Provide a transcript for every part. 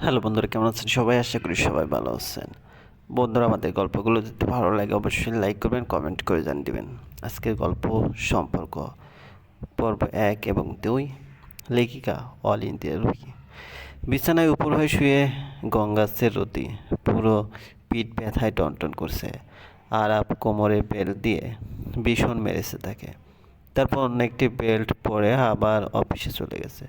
Hello বন্ধুরা, কেমন আছেন? সবাই আশা করি সবাই ভালো আছেন। বন্ধুরা, আমাদের গল্পগুলো যদি ভালো লাগে, অবশ্যই লাইক করবেন, কমেন্ট করে জানিয়ে দেবেন। আজকের গল্প সম্পর্ক, পর্ব এক এবং দুই। লেখিকা অল ইন্ডিয়া রুহি। বিছানায় উপর হয়ে শুয়ে গঙ্গাসের রতি পুরো পিঠ ব্যথায় টনটন করছে। আর আপ কোমরে বেল্ট দিয়ে ভীষণ মেরেছে তাকে। তারপর অন্য একটি বেল্ট পরে আবার অফিসে চলে গেছে।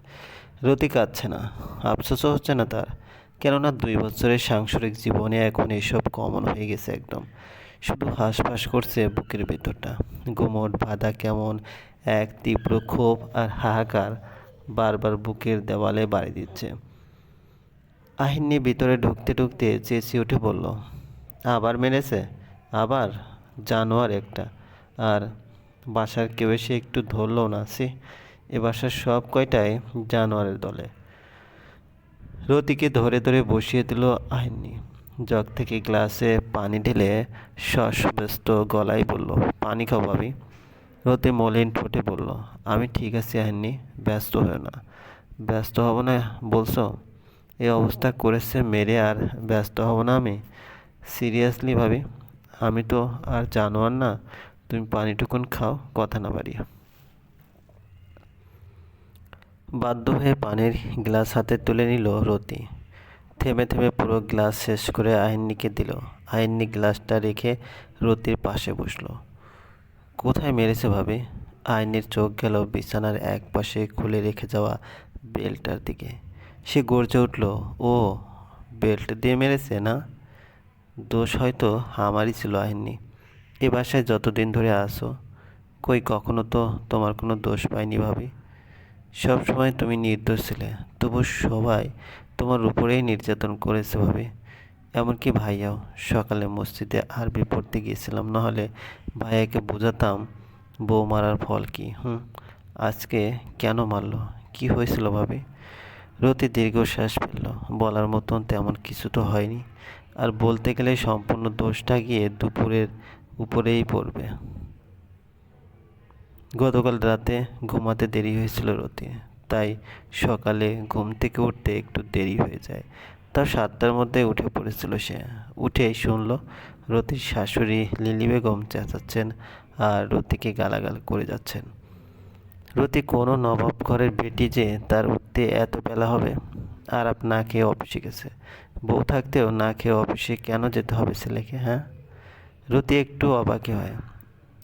রতি কাঁদছে না, আফসোসও হচ্ছে না তার। কেননা দুই বছরের সাংসারিক জীবনে এখন এসব কমন হয়ে গেছে একদম। শুধু হাঁসফাঁস করছে বুকের ভেতরটা। গুমট, বাঁধা কেমন? এক তীব্র ক্ষোভ আর হাহাকার বারবার বুকের দেওয়ালে বাড়ি দিচ্ছে। আহিনী ভিতরে ঢুকতে ঢুকতে চেঁচিয়ে উঠে বলল, আবার মেরেছে? আবার? জানোয়ার একটা। আর বাসার কেউ এসে একটু ধরলো না সে এ বাসার সব কয়টাই জানোয়ারের দলে। রতিকে ধরে ধরে বসিয়ে দিল আহিনী জগ থেকে গ্লাসে পানি ঢেলে শ্বাসব্যস্ত গলায় বলল, পানি খাও ভাবি। রতি মলিন ঠোঁটে বলল, আমি ঠিক আছি আহিনী ব্যস্ত হও না। ব্যস্ত হব না বলছো? এই অবস্থা করেছে মেরে আর ব্যস্ত হব না আমি? সিরিয়াসলি ভাবি, আমি তো আর জানোয়ার না। তুমি পানিটুকুন খাও, কথা না বাড়িয়ে। বাধ্য হয়ে পানির গ্লাস হাতে তুলে নিল রতি। থেমে থেমে পুরো গ্লাস শেষ করে আইন্নিকে দিল। আইন্নি গ্লাসটা রেখে রতির পাশে বসল। কোথায় মেরেছে ভাবে? আইনের চোখ গেল বিছানার এক পাশে খুলে রেখে যাওয়া বেল্টটার দিকে। সে গর্জে উঠল, ও, বেল্ট দিয়ে মেরেছে না? দোষ হয়তো আমারই ছিল আইননি। এ বাসায় যতদিন ধরে আসো কই কখনো তো তোমার কোনো দোষ পাইনি ভাবি? সব সময় তুমি নির্দোষ ছিলে, তবু সবাই তোমার উপরেই নির্যাতন করেছে ভাবে। এমনকি ভাইয়াও, সকালে মসজিদে আরবি পড়তে গিয়েছিলাম, নাহলে ভাইয়াকে বোঝাতাম, বউ মারার ফল কি? হুম, আজকে কেন মারলো? কি হয়েছিল ভাবে? রতি দীর্ঘশ্বাস ফেলল, বলার মতন তেমন কিছু তো হয়নি। আর বলতে গেলে সম্পূর্ণ দোষটা গিয়ে দুপুরের উপরেই পড়বে। গতকাল রাতে ঘুমাতে দেরি হয়েছিল রতি, তাই সকালে ঘুম থেকে উঠতে একটু দেরি হয়ে যায়। তার সাতটার মধ্যে উঠে পড়েছিল সে। উঠেই শুনল রতির শাশুড়ি লিলি বেগম চেঁচাচ্ছেন আর রতিকে গালাগাল করে যাচ্ছেন। রতি, কোনো নবাব ঘরের বেটি যে তার উঠতে এত বেলা হবে? আর আপ না খেয়ে অফিসে গেছে। বউ থাকতেও না খেয়ে অফিসে কেন যেতে হবে ছেলেকে হ্যাঁ? রতি একটু অবাকি হয়।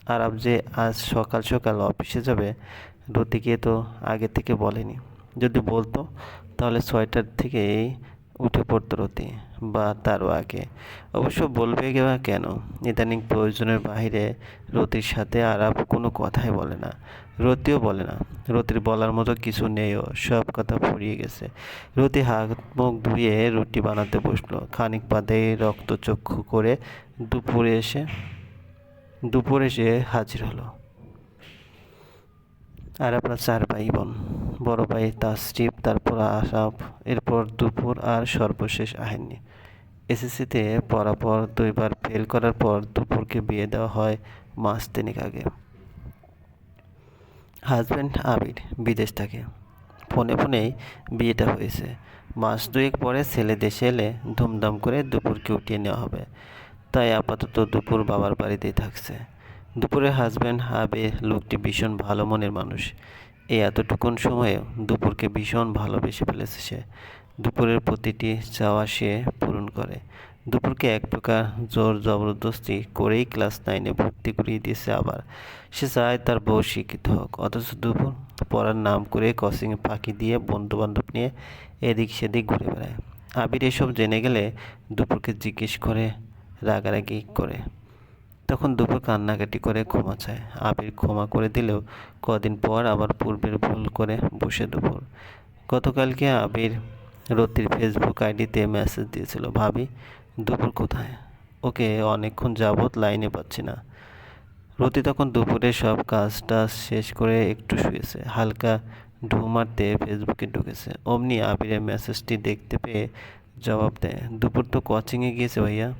আর আপ যে আজ সকাল সকাল অফিসে যাবে রতিকে তো আগে থেকে বলেনি। যদি বলতো, তাহলে ছয়টার থেকেই উঠে পড়তো রতি, বা তারও আগে। অবশ্য বলবে বা কেন? ইদানিং প্রয়োজনের বাইরে রতির সাথে আরাপ কোনো কথাই বলে না। রতিও বলে না। রতির বলার মতো কিছু নেইও সব কথা ফুরিয়ে গেছে। রতি হাত মুখ ধুয়ে রুটি বানাতে বসল। খানিক বাদে রক্তচক্ষু করে দুপুরে এসে দুপুরে সে হাজির হলো। আর আপনার চার ভাই বোন, বড় ভাই তাসরিফ তারপর আশাফ এরপর দুপুর আর সর্বশেষ আহেননি। এসএসসিতে পড়ার পর দুইবার ফেল করার পর দুপুরকে বিয়ে দেওয়া হয় মাস তিনেক আগে। হাজব্যান্ড আবির বিদেশ থাকে। ফোনে ফোনেই বিয়েটা হয়েছে। মাস দুয়েক পরে ছেলে দেশে এলে ধুমধাম করে দুপুরকে উঠিয়ে নেওয়া হবে। তাই আপাতত দুপুর বাবার বাড়িতেই থাকছে। দুপুরে হাজব্যান্ড হাবে লোকটি ভীষণ ভালো মনের মানুষ। এই এতটুকুন সময়ে দুপুরকে ভীষণ ভালোবেসে ফেলেছে সে। দুপুরের প্রতিটি চাওয়া সে পূরণ করে। দুপুরকে এক প্রকার জোর জবরদস্তি করেই ক্লাস নাইনে ভর্তি করিয়ে দিয়েছে আবার। সে চায় তার বউ শিক্ষিত হোক, অথচ দুপুর পড়ার নাম করে কসিং ফাঁকি দিয়ে বন্ধুবান্ধব নিয়ে এদিক সেদিক ঘুরে বেড়ায়। আবির এসব জেনে গেলে দুপুরকে জিজ্ঞেস করে রাগারাগি করে। তখন দুপুর কান্নাকাটি করে ক্ষমা চায়। আবির ক্ষমা করে দিলেও কদিন পর আবার পূর্বের ভুল করে বসে দুপুর। গতকালকে আবির রতির ফেসবুক আইডিতে মেসেজ দিয়েছিল, ভাবি, দুপুর কোথায়? ওকে অনেকক্ষণ যাবৎ লাইনে পাচ্ছি না। রতি তখন দুপুরে সব কাজটা শেষ করে একটু শুয়েছে। হালকা ঢু মারতে ফেসবুকে ঢুকেছে। অমনি আবিরের মেসেজটি দেখতে পেয়ে জবাব দেয়, দুপুর তো কোচিংয়ে গিয়েছে ভাইয়া।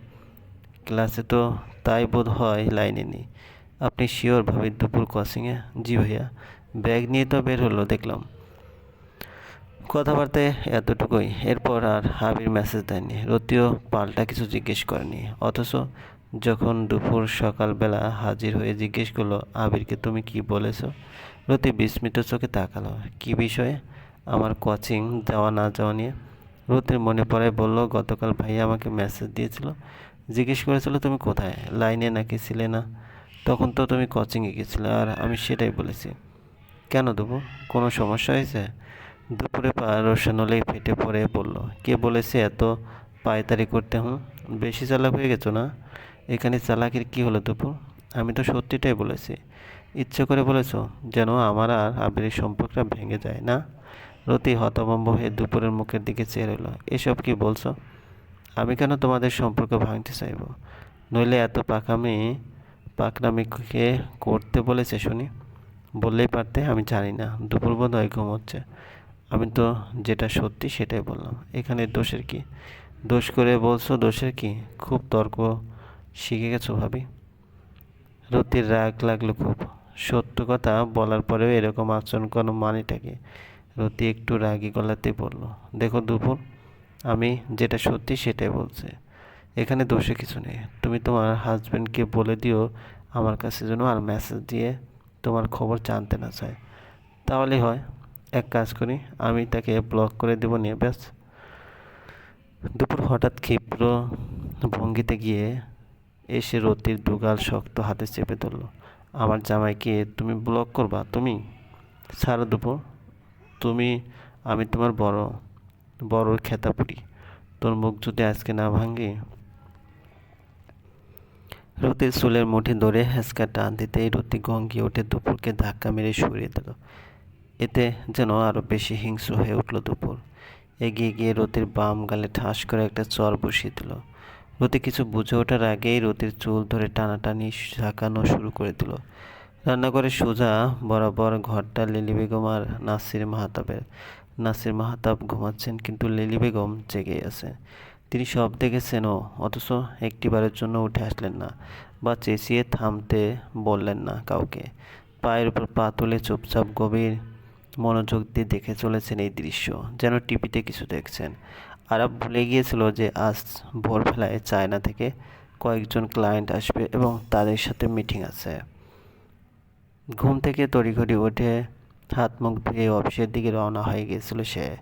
ক্লাসে তো তাই বোধ হয় লাইনে নেই। আপনি শিওর দুপুর কোচিংয়ে জি ভাইয়া। ব্যাগ নিয়ে তো বের হলো, দেখলাম। কথাবার্তায় এতটুকুই। এরপর আর হাবির মেসেজ দেয়নি। রতিও পাল্টা কিছু জিজ্ঞেস করেনি। অথচ যখন দুপুর সকালবেলা হাজির হয়ে জিজ্ঞেস করল, আবিরকে তুমি কি বলেছ? রতি বিস্মিত চোখে তাকালো। কি বিষয়ে? আমার কোচিং যাওয়া না যাওয়া নিয়ে? রতির মনে পড়ে বলল, গতকাল ভাইয়া আমাকে মেসেজ দিয়েছিল জিজ্ঞেস করেছিল, তুমি কোথায়? লাইনে নাকি ছিলে না? তখন তো তুমি কোচিংয়ে গেছিলে, আর আমি সেটাই বলেছি। কেন দেবো? কোনো সমস্যা হয়েছে? দুপুরে পা রোশানলেই ফেটে পড়ে বলল, কে বলেছে এত পায়তারি করতে, হুম? বেশি চালাক হয়ে গেছো না? এখানে চালাকির কি হলো দুপুর আমি তো সত্যিটাই বলেছি। ইচ্ছে করে বলেছ যেন আমার আর আবিরের সম্পর্কটা ভেঙে যায়, না? রতি হতভম্ব হয়ে দুপুরের মুখের দিকে চেয়ে রইল, এসব কি বলছো? আমি কেন তোমাদের সম্পর্ক ভাঙতে চাইব? নইলে এত পাকামি পাকনামিকে করতে বলেছে শুনি? বললেই পারতে, আমি জানি না। দুপুর বোধ হয় ঘুমোচ্ছে আমি তো যেটা সত্যি সেটাই বললাম। এখানে দোষের কি? দোষ করে বলছো দোষের কি? খুব তর্ক শিখে গেছো ভাবি। রতির রাগ লাগল খুব। সত্য কথা বলার পরেও এরকম আচরণ কোনো মানেটাকে রতি একটু রাগি গলাতে বলল, দেখো দুপুর আমি যেটা সত্যি সেটাই বলছে। এখানে দোষে কিছু নেই। তুমি তোমার হাজব্যান্ডকে বলে দিও আমার কাছে যেন আর মেসেজ দিয়ে তোমার খবর জানতে না চায়। তাহলে হয়। এক কাজ করি, আমি তাকে ব্লক করে দেব নিয়ে, ব্যাস। দুপুর হঠাৎ ক্ষিপ্র ভঙ্গিতে গিয়ে এসে রতির দুগাল শক্ত হাতে চেপে ধরল। আমার জামাইকে, তুমি ব্লক করবা? তুমি? সারা দুপুর। তুমি, আমি তোমার বড়। বড় খেতাপুরি তোর মুখ যদি আজকে না ভাঙে? রতির চুলের মুঠি ধরে হেঁচকা টান দিতেই রতি গঙ্গিয়ে উঠে দুপুরকে ধাক্কা মেরে সরিয়ে দিল। এতে যেন আরও বেশি হিংস্র হয়ে উঠল দুপুর। এগিয়ে গিয়ে রতির বাম গালে ঠাস করে একটা চর বসিয়ে দিল। রতি কিছু বুঝে ওঠার আগেই রতির চুল ধরে টানাটানি ঝাঁকানো শুরু করে দিল। রান্নাঘরে সোজা বরাবর ঘরটা লিলি বেগম আর নাসির মাহাতাবের। নাসির মাহাতাব ঘুমাচ্ছেন, কিন্তু লিলি বেগম জেগে আছে। তিনি সব দেখেছেনও অথচ একটিবারের জন্য উঠে আসলেন না বা চেঁচিয়ে থামতে বললেন না কাউকে। পায়ের উপর পা তুলে চুপচাপ গভীর মনোযোগ দিয়ে দেখে চলেছেন এই দৃশ্য, যেন টিভিতে কিছু দেখছেন। আরব ভুলে গিয়েছিল যে আজ ভোরবেলায় চায়না থেকে কয়েকজন ক্লায়েন্ট আসবে এবং তাদের সাথে মিটিং আছে। ঘুম থেকে তড়িঘড়ি উঠে হাত মুখ ধুয়ে অফিসের দিকে রওনা হয়ে গিয়েছিল সে।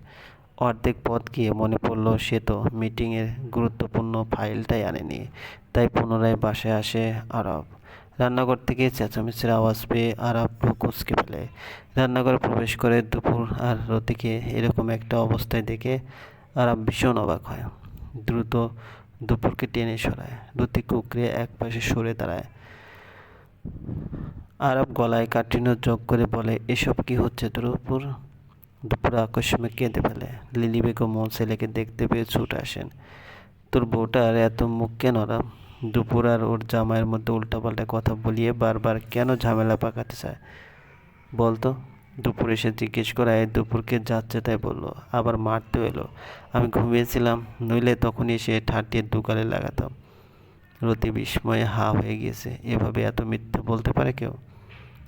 অর্ধেক পথ গিয়ে মনে পড়ল সে তো মিটিংয়ের গুরুত্বপূর্ণ ফাইলটাই আনেনি, তাই পুনরায় বাসায় আসে আরব। রান্নাঘর থেকে চেঁচামেচির আওয়াজ পেয়ে আরব কুচকে ফেলে। রান্নাঘরে প্রবেশ করে দুপুর আর রতিকে এরকম একটা অবস্থায় দেখে আরব ভীষণ অবাক হয়। দ্রুত দুপুরকে টেনে সরায়। রতি কুকরে এক পাশে সরে দাঁড়ায়। আরব গলায় কাঠিন্য যোগ করে বলে, এসব কি হচ্ছে তোর উপর? দুপুরে আকস্মিক কেঁদে ফেলে। লিলি বেগম ও ছেলেকে দেখতে পেয়ে ছুটে আসেন। তোর বউটার এত মুখ কেন আরাম দুপুর আর ওর জামাইয়ের মধ্যে উল্টাপাল্টা কথা বলিয়ে বারবার, কেন ঝামেলা পাকাতে চায়? বলতো। দুপুর এসে জিজ্ঞেস করায়, দুপুরকে যাচ্ছে তাই বলল, আবার মারতেও এলো। আমি ঘুমিয়েছিলাম, নইলে তখন এসে ঠাটিয়ে দুকালে লাগাতাম। রতি বিস্ময়ে হা হয়ে গিয়েছে। এভাবে এত মিথ্যে বলতে পারে কেউ?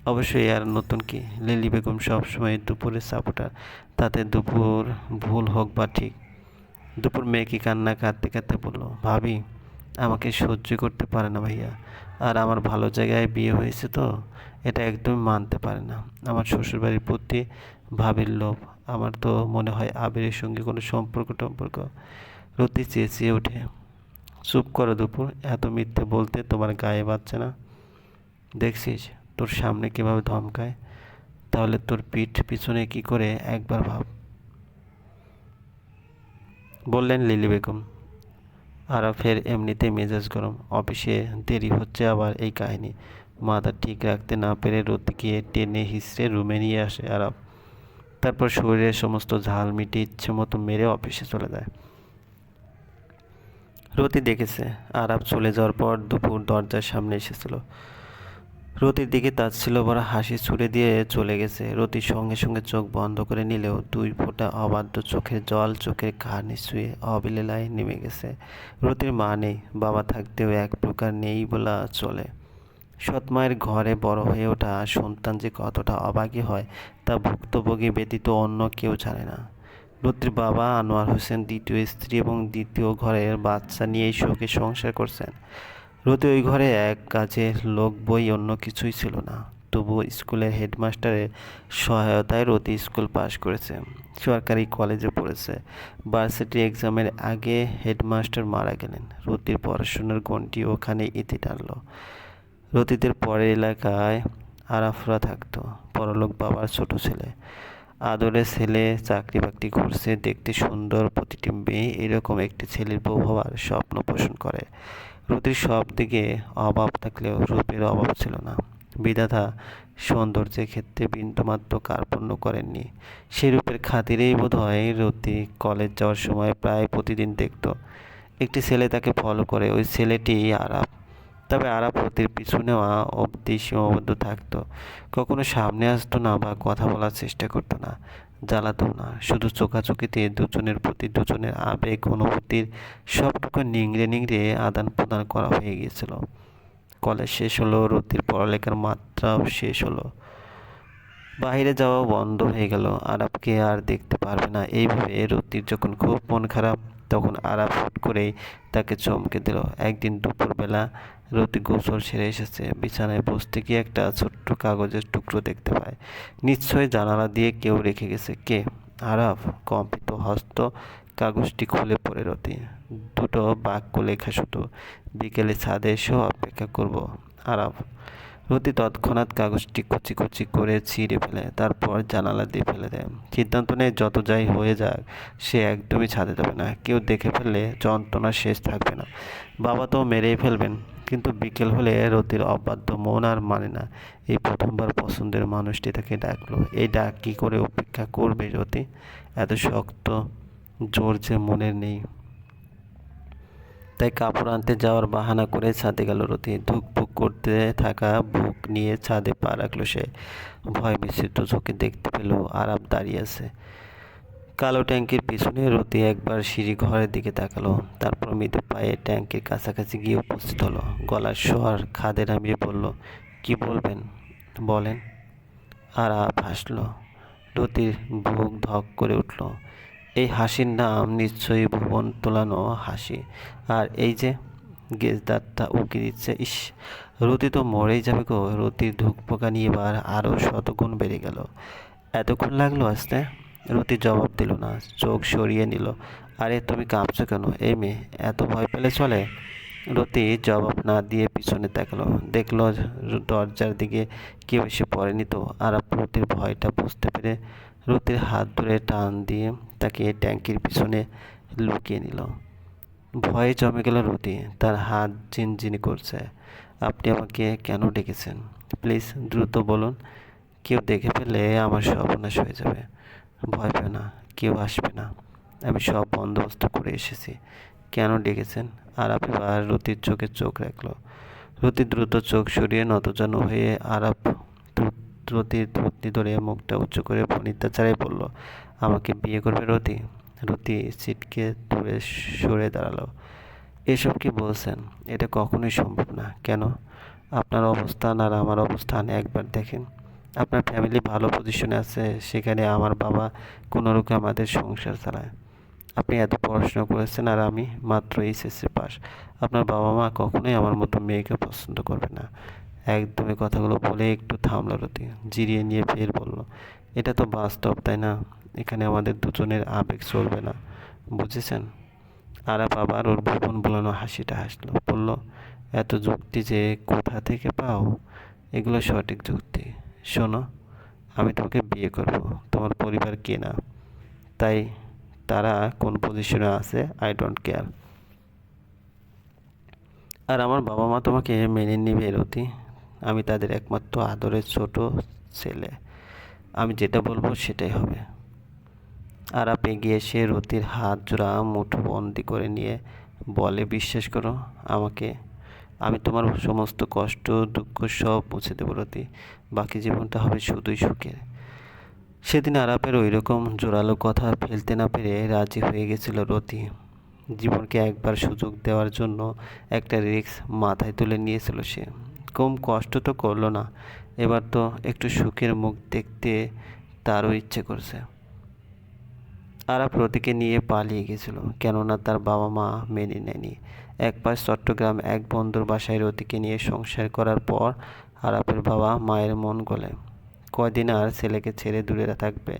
অবশ্যই আর নতুন কি? লিলি বেগম সবসময় দুপুরের সাপোর্টার তাতে দুপুর ভুল হোক বা ঠিক। দুপুর মেয়েকে কান্না কাঁদতে কাঁদতে বলল, ভাবি, আমাকে সহ্য করতে পারে না ভাইয়া। আর আমার ভালো জায়গায় বিয়ে হয়েছে তো, এটা একদমই মানতে পারে না। আমার শ্বশুরবাড়ির প্রতি ভাবির লোভ। আমার তো মনে হয় আবিরের সঙ্গে কোনো সম্পর্ক টম্পর্ক রতি চেঁচিয়ে ওঠে। চুপ করো দুপুর, এত মিথ্যে বলতে তোমার গায়ে বাজছে না। দেখছিস, তোর সামনে কীভাবে ধমকায়? তাহলে তোর পিঠ পিছনে কি করে একবার ভাব। বললেন লিলি বেগম। আরাফের এমনিতেই মেজাজ গরম। অফিসে দেরি হচ্ছে আবার এই কাহিনী। মাথা ঠিক রাখতে না পেরে রতিকে টেনে হিসড়ে রুমে নিয়ে আসে আরাফ তারপর শরীরের সমস্ত ঝাল মিটে ইচ্ছে মতো মেরে অফিসে চলে যায়। রতি দেখেছে। আরাব চলে যাওয়ার পর দুপুর দরজার সামনে এসেছিল। রতির দিকে তার ছিল বড় হাসি ছুড়ে দিয়ে চলে গেছে। রতির সঙ্গে সঙ্গে চোখ বন্ধ করে নিলেও দুই ফোঁটা অবাধ্য চোখের জল চোখের ঘাড় শুয়ে অবিলেলায় নেমে গেছে। রতির মা নেই, বাবা থাকতেও এক প্রকার নেই বলা চলে। সৎমায়ের ঘরে বড় হয়ে ওঠা সন্তান যে কতটা অবাগী হয় তা ভুক্তভোগী ব্যতীত অন্য কেউ জানে না। রতির বাবা আনোয়ার হোসেন দ্বিতীয় স্ত্রী এবং দ্বিতীয় ঘরের বাচ্চা নিয়েই শোকে সংসার করছেন। রতি ওই ঘরে এক কাজের লোক, বই, অন্য কিছুই ছিল না। তবুও স্কুলের হেডমাস্টারের সহায়তায় রতি স্কুল পাশ করেছে। সরকারি কলেজে পড়েছে। ভার্সিটি এক্সামের আগে হেডমাস্টার মারা গেলেন। রতির পড়াশোনার গণ্টি ওখানে ইতি টানল। রতিদের পরের এলাকায় আরাফরা থাকতো। পরলোক বাবার ছোট ছেলে। আদরের ছেলে চাকরি বাকরি করছে, দেখতে সুন্দর, প্রতিটি মেয়ে এরকম একটি ছেলের বউ হওয়ার স্বপ্ন পোষণ করে। রতির সব দিকে অভাব থাকলেও রূপের অভাব ছিল না। বিধাতা সৌন্দর্যের ক্ষেত্রে বিন্দুমাত্র কার্পণ্য করেননি। সেই রূপের খাতিরেই বোধ হয় রতি কলেজ যাওয়ার সময় প্রায় প্রতিদিন দেখত। একটি ছেলে তাকে ফলো করে, ওই ছেলেটি আরাপ তবে আরাপ রতির পিছু নেওয়া অবধি সীমাবদ্ধ থাকতো। কখনো সামনে আসতো না বা কথা বলার চেষ্টা করতো না, জ্বালাতো না। শুধু চোখাচোখিতে দুজনের প্রতি দুজনের আবেগ, অনুভূতির সবটুকু নিংড়ে নিংড়ে আদান প্রদান করা হয়ে গিয়েছিল। কলেজ শেষ হলো রতির পড়ালেখার মাত্রাও শেষ হলো। বাইরে যাওয়া বন্ধ হয়ে গেল। আরাবকে আর দেখতে পারবে না। এইভাবে রতির যখন খুব মন খারাপ, তখন আরাব হুট করেই তাকে চমকে দিল। একদিন দুপুরবেলা রতি গোসল সেরে এসেছে। বিছানায় বসতে গিয়ে একটা ছোট্ট কাগজের টুকরো দেখতে পায়। নিশ্চয়ই জানালা দিয়ে কেউ রেখে গেছে। কে? আরাফ। কম্পিত হস্ত কাগজটি খুলে পড়ে রতি। দুটো বাক্য লেখা শুধু। বিকেলে ছাদে এসেও অপেক্ষা করব। আরাফ। রতি তৎক্ষণাৎ কাগজটি কুচি কুচি করে ছিঁড়ে ফেলে, তারপর জানালা দিয়ে ফেলে দেয়। সিদ্ধান্ত নেয়, যত যাই হয়ে যাক, সে একদমই ছাদে দেবে না। কেউ দেখে ফেললে যন্ত্রণা শেষ থাকবে না। বাবা তো মেরেই ফেলবেন, কিন্তু বিকেল হলে রতির অবাধ্য মন আর মানে না। এই প্রথমবার পছন্দের মানুষটি তাকে ডাকলো। এই ডাক কী করে উপেক্ষা করবে রতি? এত শক্ত জোর যে মনের নেই। তাই কাপড় আনতে যাওয়ার বাহানা করে ছাদে গেল রতি। ধুকপুক করতে থাকা বুক নিয়ে ছাদে পা রাখল সে। ভয় মিশ্রিত চোখে দেখতে পেল আরাম দাঁড়িয়ে আছে। কালো ট্যাঙ্কির পিছনে রতি একবার সিঁড়ি ঘরের দিকে তাকালো। তারপর মৃদু পায়ে ট্যাঙ্কির কাছাকাছি গিয়ে উপস্থিত হলো। গলার স্বর খাদে নামিয়ে বলল, কি বলবেন? বলেন। আর আপ হাসলো। রতির বুক ধক করে উঠল। এই হাসির নাম নিশ্চয়ই ভুবন তোলানো হাসি। আর এই যে গেজদারটা উকি দিচ্ছে, ইস, রতি তো মরেই যাবে গো। রতির ধুকপোকা নিয়ে এবার আরও শতগুণ বেড়ে গেল। এতক্ষণ লাগল আসতে? রতি জবাব দিল না, চোখ সরিয়ে নিল। আরে তুমি কাঁপছো কেন? এই মেয়ে, এত ভয় পেলে চলে? রতি জবাব না দিয়ে পিছনে তাকালো। দেখল দরজার দিকে কেউ এসে পড়েনি তো, আর রতির ভয়টা বুঝতে পেরে রতির হাত ধরে টান দিয়ে তাকে ট্যাঙ্কির পিছনে লুকিয়ে নিল। ভয়ে জমে গেল রতি তার হাত ঝিনঝিনি করছে। আপনি আমাকে কেন ডেকেছেন? প্লিজ, দ্রুত বলুন। কেউ দেখে ফেললে আমার সর্বনাশ হয়ে যাবে। ভয় পেও না, কেউ আসবে না। আমি সব বন্দোবস্ত করে এসেছি। কেন ডেকেছেন? আরাপ এবার রতির চোখে চোখ রাখল। রতি দ্রুত চোখ সরিয়ে নতজন হয়ে আরাপ রতির ধরে মুখটা উঁচু করে ফণিতাচারে বলল আমাকে বিয়ে করবে রতি। রতি সিটকে দূরে সরে দাঁড়াল। এসব কি বলছেন? এটা কখনোই সম্ভব না। কেন? আপনার অবস্থান আর আমার অবস্থান একবার দেখেন। আপনার ফ্যামিলি ভালো পজিশনে আছে, সেখানে আমার বাবা কোনোরকম আমাদের সংসার চালায়। আপনি এত পড়াশোনা করেছেন আর আমি মাত্র এইচএসসি পাস। আপনার বাবা মা কখনোই আমার মতো মেয়েকে পছন্দ করবে না। একদমই কথাগুলো বলে একটু থামলো রতি। জিরিয়ে নিয়ে ফের বলল, এটা তো বাস্তব, তাই না? এখানে আমাদের দুজনের আবেগ চলবে না। বুঝেছেন? আরাপ আবার ওর ভুবন বলানো হাসিটা হাসলো। বলল, এত যুক্তি যে কোথা থেকে পাও? এগুলো সঠিক যুক্তি। শোনো, আমি তোমাকে বিয়ে করব। তোমার পরিবার কে না? তাই তারা কোন পজিশনে আছে? আই ডোন্ট কেয়ার আর আমার বাবা মা তোমাকে মেনে নিবে, রতি। আমি তাদের একমাত্র আদরের ছোট ছেলে। আমি যেটা বলব সেটাই হবে। আরাপ এগিয়ে এসে রতির হাত জোড়া মুঠো বন্দি করে নিয়ে বলে, বিশ্বাস করো, আমাকে, আমি তোমার সমস্ত কষ্ট, দুঃখ সব মুছে দেবো রতি। বাকি জীবনটা হবে শুধুই সুখের। সেদিন আরাপের ওই রকম জোরালো কথা ফেলতে না পেরে রাজি হয়ে গেছিল রতি। জীবনকে একবার সুযোগ দেওয়ার জন্য একটা রিক্স মাথায় তুলে নিয়েছিল সে। কম কষ্ট তো করল না, এবার তো একটু সুখের মুখ দেখতে তারও ইচ্ছে করছে। আরাপ রতিকে নিয়ে পালিয়ে গেছিল, কেননা তার বাবা মা মেনে নেয়নি। এক পাশ চট্টগ্রাম এক বন্ধুর বাসায় রতিকে নিয়ে সংসার করার পর আরাপের বাবা মায়ের মন গলে। কয়দিন আর ছেলেকে ছেড়ে দূরে থাকবে?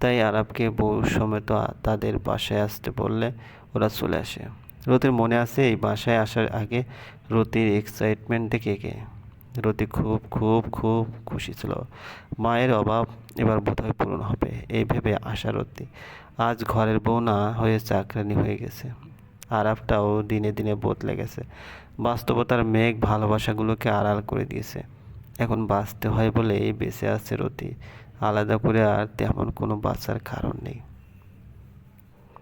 তাই আরাবকে বউ সমেত তাদের বাসায় আসতে বললে ওরা চলে আসে। রতির মনে আছে এই বাসায় আসার আগে রতির এক্সাইটমেন্ট দেখে কে। রতি খুব খুব খুব খুশি ছিল। মায়ের অভাব এবার বোধহয় পূরণ হবে, এই ভেবে আশা রতি আজ ঘরের বউ না হয়ে চাকরানি হয়ে গেছে। আরাফটাও দিনে দিনে বদলে গেছে। বাস্তবতার মেঘ ভালোবাসাগুলোকে আড়াল করে দিয়েছে। এখন বাঁচতে হয় বলেই বেঁচে আছে রতি। আলাদা করে আর তেমন কোনো বাঁচার কারণ নেই।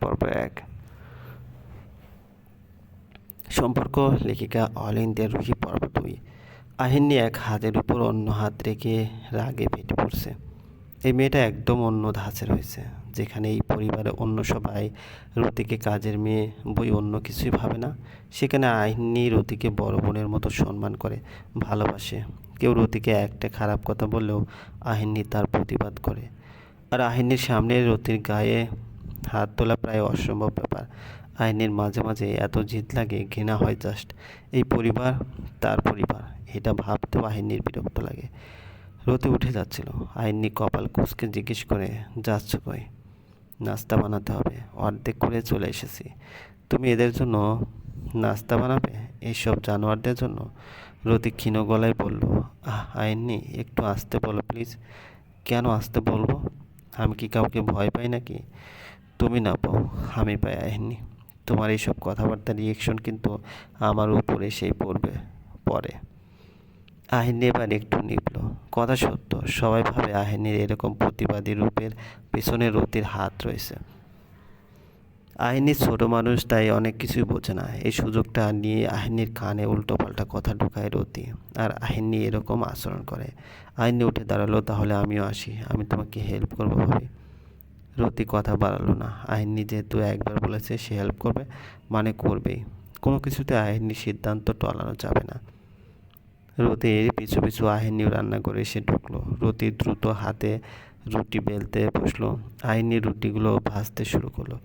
পর্ব এক। সম্পর্ক লেখিকা অল ইন্ডিয়া রুহি পর্ব দুই। আহিনী এক হাতের উপর অন্য হাত রেখে রাগে পেটে পড়ছে। এই মেয়েটা একদম অন্য ধাঁচের হয়েছে। যেখানে এই পরিবারে অন্য সবাই রতিকে কাজের মেয়ে বই অন্য কিছুই ভাবে না, সেখানে আহিনী রতিকে বড় বোনের মতো সম্মান করে, ভালোবাসে। কেউ রতিকে একটা খারাপ কথা বললেও আহিনী তার প্রতিবাদ করে। আর আহিনীর সামনে রতির গায়ে হাত তোলা প্রায় অসম্ভব ব্যাপার। আইনের মাঝে মাঝে এত জিদ লাগে, ঘৃণা হয় জাস্ট এই পরিবার তার পরিবার, এটা ভাবতেও আহিনীর বিরক্ত লাগে। রতি উঠে যাচ্ছিল। আইনি কপাল কুচকে জিজ্ঞেস করে, যাচ্ছ কই? নাস্তা বানাতে হবে। অর্ধেক করে চলে এসেছি। তুমি এদের জন্য নাস্তা বানাবে? এইসব জানোয়ারদের জন্য? রতি ক্ষীণ গলায় বলল, আহ, আইননি, একটু আসতে বলো প্লিজ। কেন আসতে বলব? আমি কি কাউকে ভয় পাই নাকি? তুমি না পাও, আমি পাই আইননি। তোমার এইসব কথাবার্তার রিয়েকশন কিন্তু আমার উপরে সেই পড়বে পরে আহিনী এবার একটু নিবল কথা সত্য, সবাই ভাবে আহিনীর এরকম প্রতিবাদী রূপের পেছনে রতির হাত রয়েছে। আহিনী ছোট মানুষ তাই অনেক কিছুই বোঝে না। এই সুযোগটা নিয়ে আহিনীর কানে উল্টোপাল্টা কথা ঢুকায় রতি আর আহিনী এরকম আচরণ করে। আহিনী উঠে দাঁড়াল, তাহলে আমিও আসি, আমি তোমাকে হেল্প করব ভাবি। রতি কথা বাড়ালো না। আহিনী যেহেতু একবার বলেছে সে হেল্প করবে মানে করবেই। কোনো কিছুতে আহিনীর সিদ্ধান্ত টলানো যাবে না। রতির পিছু পিছু আহিনীও রান্না করে এসে ঢুকলো। রতি দ্রুত হাতে রুটি বেলতে বসল। আহিনী রুটিগুলো ভাজতে শুরু করল।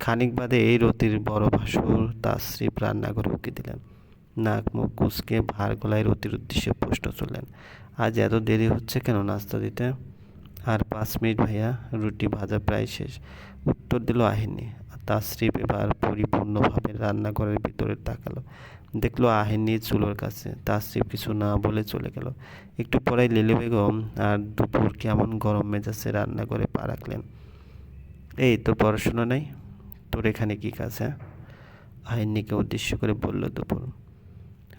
খানিক বাদে এই রতির বড় ভাসুর তাশ্রীপ রান্নাঘরে উকি দিলেন। নাক মুখ কুচকে ভার গলায় রতির উদ্দেশ্যে প্রশ্ন চললেন আজ এত দেরি হচ্ছে কেন নাস্তা দিতে? আর পাঁচ মিনিট ভাইয়া, রুটি ভাজা প্রায় শেষ। উত্তর দিল আহিনী তাশ্রীপ এবার পরিপূর্ণভাবে রান্নাঘরের ভিতরে তাকালো। দেখল আহিনী চুলোর কাছে। তাসরিফ কিছু না বলে চলে গেল। একটু পরে লিলি বেগম আর দুপুর কেমন গরম মেজাজে রান্না করে পা রাখলেন। এই, তোর পড়াশোনা নাই? তোর এখানে কী কাজ হ্যাঁ? আহিনীকে উদ্দেশ্য করে বলল দুপুর।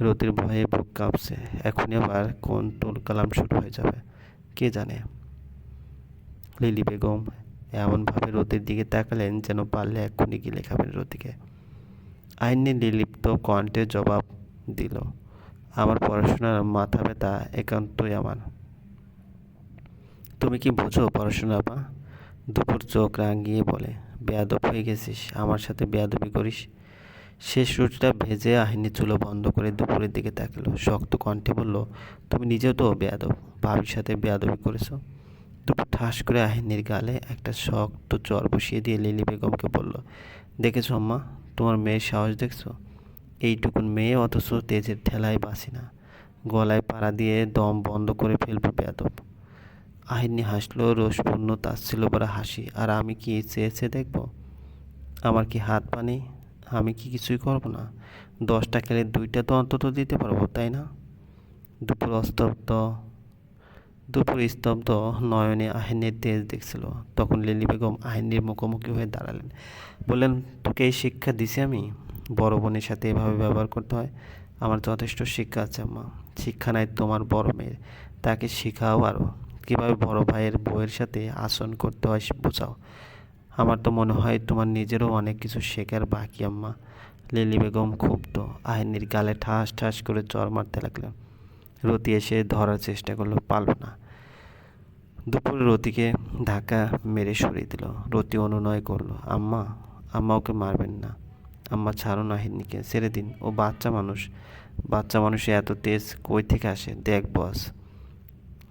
রতির ভয়ে বুক কাঁপছে। এখনই আবার কোন টোল কালাম শুরু হয়ে যাবে? কে জানে? লিলি বেগম এমনভাবে রতির দিকে তাকালেন যেন পারলে এক্ষুনি গিলে খাবেন রতিকে আইনি নির্লিপ্ত কণ্ঠে জবাব দিল, আমার পড়াশোনার মাথা ব্যথা একান্তই আমার। তুমি কি বোঝো পড়াশোনা বা দুপুর চোখ রাঙিয়ে বলে, বেয়াদব হয়ে গেছিস, আমার সাথে বেয়াদবি করিস? শেষ রুটিটা ভেজে আহিনী চুলো বন্ধ করে দুপুরের দিকে তাকালো, শক্ত কণ্ঠে বলল, তুমি নিজেও তো বেয়াদব, ভাবির সাথে বেয়াদবি করেছ? দুপুর ঠাস করে আহিনীর গালে একটা শক্ত চর বসিয়ে দিয়ে লিলি বেগমকে বলল, দেখেছ আম্মা তোমার মেয়ের সাহস দেখছ? এইটুকুন মেয়ে অথচ তেজের ঠেলায় বাসি না। গলায় পাড়া দিয়ে দম বন্ধ করে ফেলব বেয়াদব। আহিনী হাসলো রোষপূর্ণ ছিল বড় হাসি। আর আমি কি চেয়েছে দেখব? আমার কি হাত পা নেই? আমি কি কিছুই করব না? দশটা খেলে দুইটা তো অন্তত দিতে পারব, তাই না? দুপুর অস্তব্ধ। দুপুর স্তব্ধ নয়নে আহিনের তেজ দেখছিল। তখন লিলি বেগম আহিনীর মুখোমুখি হয়ে দাঁড়ালেন। বললেন, তোকে এই শিক্ষা দিছি আমি? বড় বোনের সাথে এভাবে ব্যবহার করতে হয়? আমার যথেষ্ট শিক্ষা আছে, আম্মা। শিক্ষা নাই তোমার বড় মেয়ের। তাকে শেখাও আরও কীভাবে বড় ভাইয়ের বউয়ের সাথে আচরণ করতে হয় বোঝাও। আমার তো মনে হয় তোমার নিজেরও অনেক কিছু শেখার বাকি, আম্মা। লিলি বেগম ক্ষুব্ধ আহিনীর গালে ঠাস ঠাস করে চর মারতে লাগলেন। রতি এসে ধরার চেষ্টা করল, পারল না। দুপুরে রতিকে ধাক্কা মেরে সরিয়ে দিল। রতি অনুনয় করল, আম্মা আম্মা ওকে মারবেন না। আম্মা ছাড়ুন আহিনীকে ছেড়ে দিন। ও বাচ্চা মানুষ। বাচ্চা মানুষে এত তেজ কই থেকে আসে? দেখ, বস।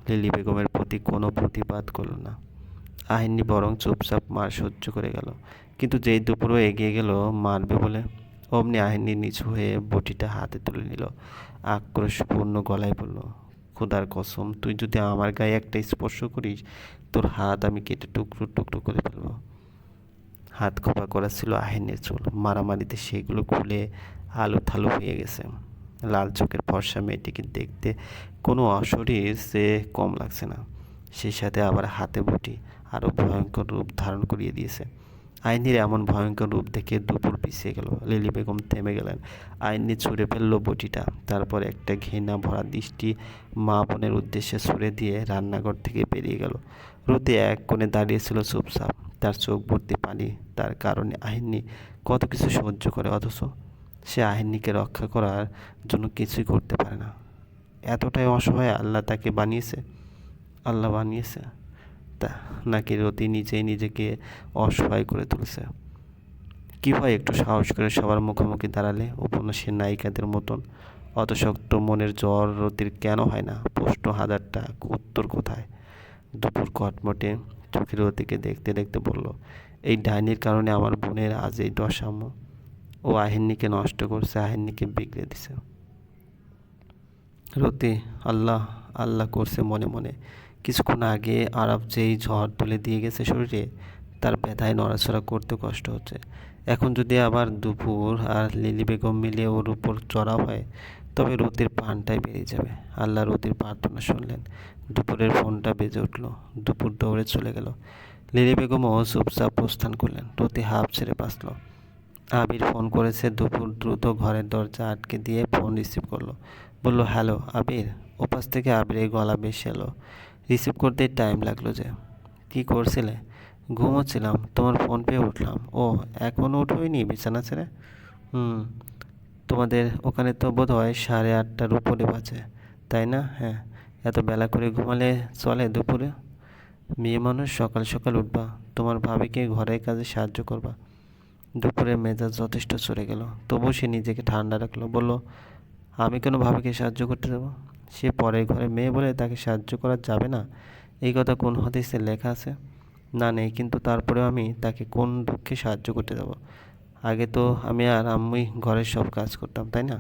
লিলি বেগমের প্রতি কোনো প্রতিবাদ করল না। আহিনী বরং চুপচাপ মার সহ্য করে গেল। কিন্তু যেই দুপুরও এগিয়ে গেল, মারবে বলে অমনি আহিনী নিচু হয়ে বটিটা হাতে তুলে নিল। আক্রোশপূর্ণ গলায় বলল খোদার কসম, তুই যদি আমার গায়ে একটা স্পর্শ করিস, তোর হাত আমি কেটে টুকরো টুকরো করে ফেলব। হাত খোপা করা ছিল আহিনের চুল। মারামারিতে সেগুলো খুলে আলো থালু হয়ে গেছে। লাল চোখের ফর্সা মেয়েটিকে দেখতে কোনো অশরীর সে কম লাগছে না। সেই সাথে আবার হাতে বটি আরও ভয়ঙ্কর রূপ ধারণ করিয়ে দিয়েছে। আইনির এমন ভয়ঙ্কর রূপ দেখে দুপুর পিছিয়ে গেল। লিলি বেগম থেমে গেলেন। আইনি ছুঁড়ে ফেলল বটিটা। তারপর একটা ঘৃণা ভরা দৃষ্টি মা বোনের উদ্দেশ্যে ছুঁড়ে দিয়ে রান্নাঘর থেকে বেরিয়ে গেল। রুতে এক কোণে দাঁড়িয়েছিল চুপচাপ। তার চোখ ভর্তি পানি। তার কারণে আহিনী কত কিছু সহ্য করে, অথচ সে আহিনীকে রক্ষা করার জন্য কিছুই করতে পারে না। এতটাই অসহায় আল্লাহ তাকে বানিয়েছে? আল্লাহ বানিয়েছে? তা নাকি রতি নিজেই নিজেকে অসহায় করে তুলছে? কী হয় একটু সাহস করে সবার মুখোমুখি দাঁড়ালে? উপন্যাসের নায়িকাদের মতন? অত শক্ত মনের জ্বর রতির কেন হয় না? প্রশ্ন হাজারটা, উত্তর কোথায়? দুপুর কটমটে চোখের রতিকে দেখতে দেখতে বলল, এই ডাইনির কারণে আমার বোনের আজ এই দশাম। ও আহিন্নিকে নষ্ট করছে, আহিন্নিকে বিগড়ে দিছে। রতি, আল্লাহ আল্লাহ করছে মনে মনে। কিছুক্ষণ আগে আরব যেই ঝড় তুলে দিয়ে গেছে শরীরে, তার ব্যথায় নড়াচড়া করতে কষ্ট হচ্ছে। এখন যদি আবার দুপুর আর লিলি বেগম মিলে ওর উপর চড়া হয়, তবে রতির পানটাই বেরিয়ে যাবে। আল্লাহ রতির প্রার্থনা শুনলেন। দুপুরের ফোনটা বেজে উঠল। দুপুর দৌড়ে চলে গেল। লিলি বেগমও চুপচাপ প্রস্থান করলেন। রতি হাফ ছেড়ে বাঁচল। আবির ফোন করেছে। দুপুর দ্রুত ঘরের দরজা আটকে দিয়ে ফোন রিসিভ করল। বলল, হ্যালো, আবির। ওপাশ থেকে আবিরের গলা বেশি এলো। রিসিভ করতে টাইম লাগল যে, কি করছিলে? ঘুমোচ্ছিলাম, তোমার ফোন পেয়ে উঠলাম। ও এখনও উঠোইনি? বিছানা ছেড়ে? হুম, তোমাদের ওখানে তো বোধ হয় সাড়ে আটটার উপরে বাজে, তাই না? হ্যাঁ এত বেলা করে ঘুমালে চলে দুপুরে? মেয়ে মানুষ, সকাল সকাল উঠবা, তোমার ভাবিকে ঘরের কাজে সাহায্য করবা। দুপুরে মেজাজ যথেষ্ট চড়ে গেল তবু সে নিজেকে ঠান্ডা রাখল, বলল, আমি কোনো ভাবিকে সাহায্য করতে দেবো সে পরের ঘরে মেয়ে বলে তাকে সাহায্য করা যাবে না? এই কথা কোন হাদিসে লেখা আছে? না নেই, কিন্তু তারপরেও আমি তাকে কোন দুঃখে সাহায্য করতে দেবো আগে তো আমি আর আম্মুই ঘরের সব কাজ করতাম, তাই না?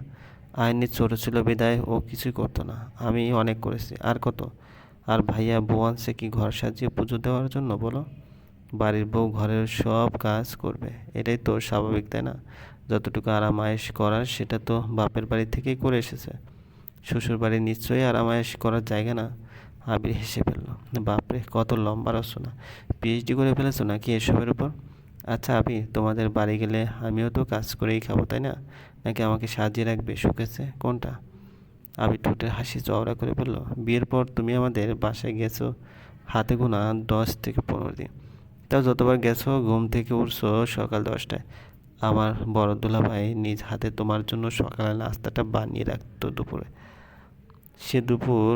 আইনি ছোটো ছিল বিদায়, ও কিছুই করতো না। আমি অনেক করেছি, আর কত? আর ভাইয়া, বউ আনছে কি ঘর সাজিয়ে পুজো দেওয়ার জন্য, বলো? বাড়ির বউ ঘরের সব কাজ করবে, এটাই তো স্বাভাবিক, তাই না? যতটুকু আরামায়েশ করার, সেটা তো বাপের বাড়ি থেকেই করে এসেছে। শ্বশুর বাড়ি নিশ্চয়ই আরামায়েশ করার জায়গা না। আবির হেসে ফেলল। বাপরে, কত লম্বা রচনা। পিএইচডি করে ফেলেছো নাকি এসবের উপর? আচ্ছা আবি, তোমাদের বাড়ি গেলে আমিও তো কাজ করেই খাব, তাই না? নাকি আমাকে সাজিয়ে রাখবে শুকেছে কোনটা? আবি ঠোঁটের হাসি চওড়া করে বলল, বিয়ের পর তুমি আমাদের বাসায় গেছো হাতে গোনা দশ থেকে পনেরো দিন। তাও যতবার গেছো, ঘুম থেকে উঠছো সকাল দশটায়। আমার বড় দুলাভাই নিজ হাতে তোমার জন্য সকালে নাস্তাটা বানিয়ে রাখতো দুপুরে। সে দুপুর,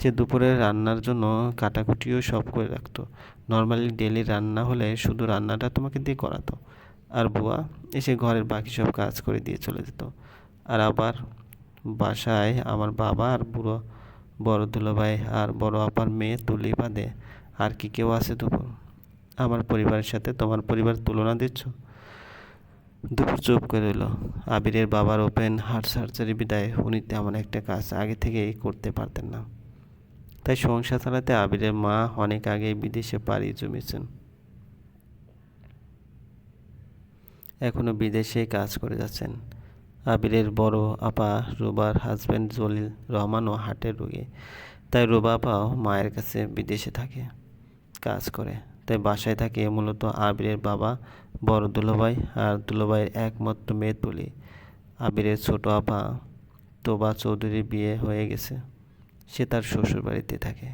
সে দুপুরে রান্নার জন্য কাটাকুটিও সব করে রাখতো। নর্মালি ডেলি রান্না হলে শুধু রান্নাটা তোমাকে দিয়ে করাতো। আর বুয়া এসে ঘরের বাকি সব কাজ করে দিয়ে চলে যেত। আর আবার বাসায় আমার বাবা আর বুড়ো, বড় দুলাভাই আর বড় আপার মেয়ে তুলি বাদে আর কি কেউ আছে দুপুর? আমার পরিবারের সাথে তোমার পরিবার তুলনা দিচ্ছ? দুপুর চুপ করে রইল। আবিরের বাবার ওপেন হার্ট সার্জারি বিদায় উনি তেমন একটা কাজ আগে থেকেই করতে পারতেন না। তাই সংসার চালাতে আবিরের মা অনেক আগেই বিদেশে পাড়ি জমিয়েছেন। এখনও বিদেশে কাজ করে যাচ্ছেন। আবিরের বড় আপা রুবার হাজব্যান্ড জলিল রহমানও হার্টের রোগী। তাই রুবা আপাও মায়ের কাছে বিদেশে থাকে, কাজ করে। তাই বাসায় থাকে মূলত আবিরের বাবা, বড় দুলোভাই আর দুলোভাইয়ের একমাত্র মেয়ে তুলি, আবিরের ছোট আপা তোবা চৌধুরীর বিয়ে হয়ে গেছে। সে তার শ্বশুর বাড়িতে থাকে।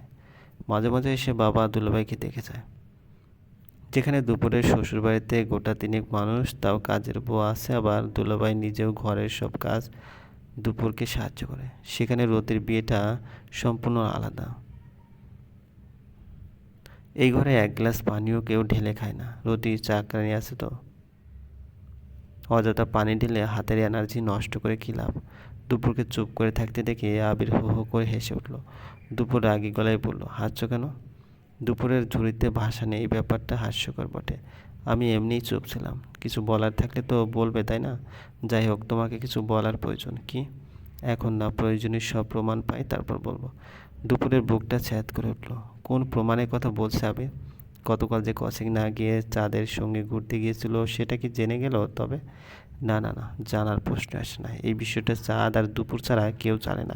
মাঝে মাঝে এসে বাবা দুলোভাইকে দেখে যায়। যেখানে দুপুরে শ্বশুর বাড়িতে গোটা তিনেক মানুষ, তাও কাজের বউ আছে, আবার দুলোভাই নিজেও ঘরের সব কাজ দুপুরকে সাহায্য করে। সেখানে রতির বিয়েটা সম্পূর্ণ আলাদা। এই ঘরে এক গ্লাস পানিও কেউ ঢেলে খায় না। রতি চাকরানি আছে তো। অযথা পানি ঢেলে হাতের এনার্জি নষ্ট করে কী লাভ? দুপুরকে চুপ করে থাকতে দেখে আবির হো হো করে হেসে উঠল। দুপুর রাগি গলায় বলল, হাসছ কেন? দুপুরের ঝুড়িতে ভাষা নেই ব্যাপারটা হাস্যকর বটে। আমি এমনিই চুপ ছিলাম। কিছু বলার থাকলে তো বলবে, তাই না? যাই হোক, তোমাকে কিছু বলার প্রয়োজন। কি? এখন না, প্রয়োজনীয় সব প্রমাণ পাই, তারপর বলব। দুপুরের বুকটা ছ্যাদ করে উঠল। কোন প্রমাণের কথা বলছে আবে গতকাল যে কোচিং না গিয়ে চাঁদের সঙ্গে ঘুরতে গিয়েছিল, সেটা কি জেনে গেল? তবে না না না, জানার প্রশ্ন আসে না এই বিষয়টা চাঁদ আর দুপুর ছাড়া কেউ জানে না।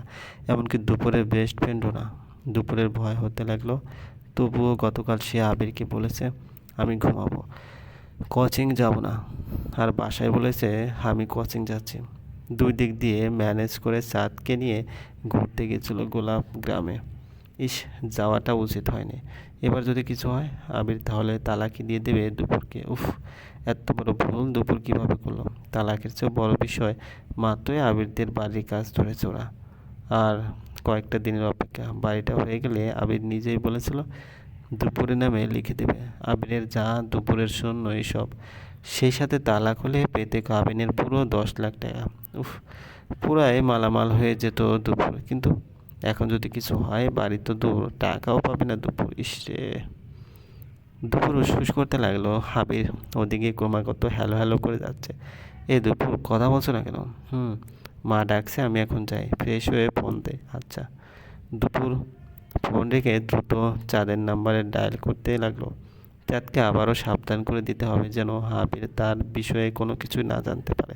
এমনকি দুপুরের বেস্ট ফ্রেন্ডও না। দুপুরের ভয় হতে লাগল। তবুও গতকাল সে আবিরকে বলেছে, আমি ঘুমাবো। কোচিং যাব না। আর বাসায় বলেছে, আমি কোচিং যাচ্ছি। দুই দিক দিয়ে ম্যানেজ করে চাঁদকে নিয়ে ঘুরতে গেছিল গোলাপ গ্রামে। ইস, যাওয়াটা উচিত হয়নি। এবার যদি কিছু হয়, আবির তাহলে তালাকি দিয়ে দেবে দুপুরকে। উফ, এত বড় ভুল দুপুর কীভাবে করল? তালাকের চেয়েও বড় বিষয় মাত্রই আবিরদের বাড়ির কাজ ধরেছে ওরা। আর কয়েকটা দিনের অপেক্ষা। বাড়িটা হয়ে গেলে আবির নিজেই বলেছিল, দুপুরে নামে লিখে দেবে। আবিরের যা দুপুরের শূন্য এইসব সেই সাথে তালাক হলে পেতে কাবিনের পুরো দশ লাখ টাকা। উফ, পুরাই মালামাল হয়ে যেত দুপুর। কিন্তু এখন যদি কিছু হয় বাড়ি তো দূর, টাকাও পাবে না দুপুর। ইসরে দুপুর উসফুস করতে লাগল। হাবির ওদিকে ক্রমাগত হ্যালো হ্যালো করে যাচ্ছে। এ দুপুর, কথা বলছো না কেন? হুম, মা ডাকছে, আমি এখন যাই। ফ্রেশ হয়ে ফোন দে। আচ্ছা। দুপুর, ফোন রেখে দ্রুত চাঁদের নাম্বারে ডায়াল করতে লাগল। চাঁদকে আবারও সাবধান করে দিতে হবে যেন হাবির তার বিষয়ে কোনো কিছু না জানতে পারে।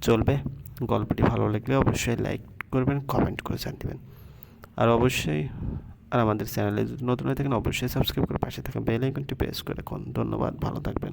চলবে? গল্পটি ভালো লাগলে অবশ্যই লাইক করবেন কমেন্ট করে জানিবেন। আর অবশ্যই, আর আমাদের চ্যানেলে যদি নতুন হয়ে থাকেন, অবশ্যই সাবস্ক্রাইব করে পাশে থাকা বেল আইকনটি প্রেস করে রাখুন। ধন্যবাদ, ভালো থাকবেন।